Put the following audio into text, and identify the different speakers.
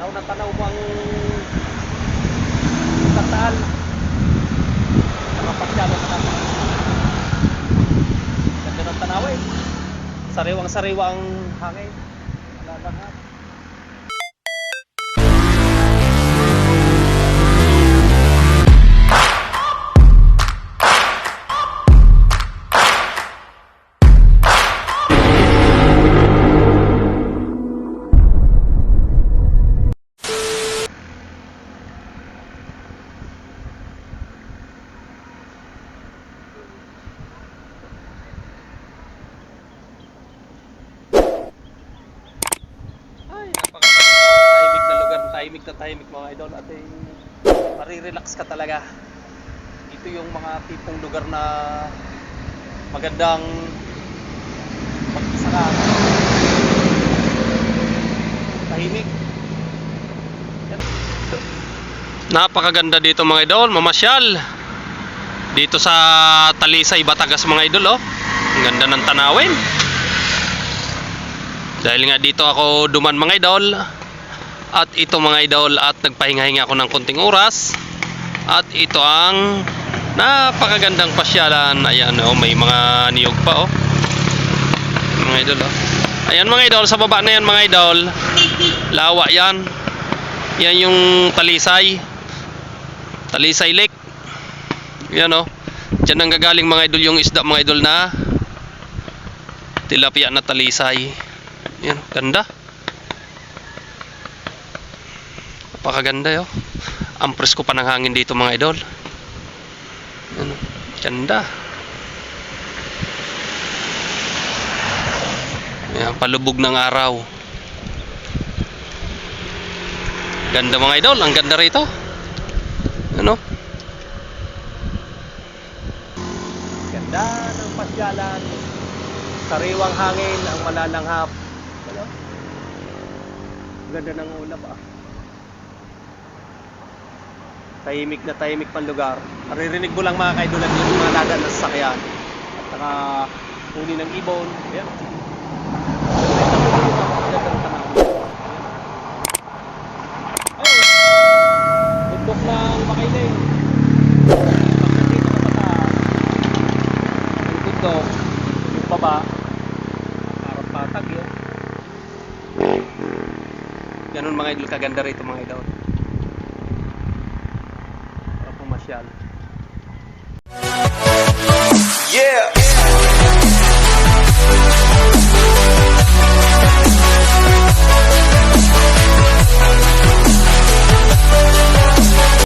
Speaker 1: Tanaw na tanaw mo ang kataan. Mga pasyalo na natin. Ganda ng tanawin. Sariwang sariwa ang hangin. Wala tahimik na tahimik mga idol at eh, marirelax ka talaga. Ito yung mga tipong lugar na magandang mag-isa ka. Tahimik. Napakaganda dito mga idol, mamasyal. Dito sa Talisay, Batangas mga idol oh. Ang ganda ng tanawin. Dahil nga dito ako duman mga idol At ito mga idol At nagpahinga-hinga ako ng konting oras. At ito ang Napakagandang pasyalan. Ayan oh, may mga niyog pa oh. Mga idol oh. Ayan mga idol, sa baba na yan mga idol. Lawa yan. Yan yung talisay. Talisay Lake. Yan oh. Diyan ang gagaling mga idol yung isda mga idol na Tilapia na talisay. Yan, ganda. Napakaganda yo. Ang presko pa ng hangin dito mga idol. Yan, ganda. Yan, palubog ng araw. Ganda mga idol, ang ganda rito. Ano? Ganda ng pasyalan. Sariwang hangin, ang malalanghap. Ano? Ganda ng ulap ah. Tahimik na tahimik pang lugar. Maririnig mo lang mga kaidolan yung mga dadan na sasakyan. At saka huni ng ibon. Ayan. Ganda ng. Bundok ng Makailing. Pagdating sa yung bundok, yung baba, parang patag yun. Ganun mga idol, kaganda rito mga idol.
Speaker 2: માર્શિયાલ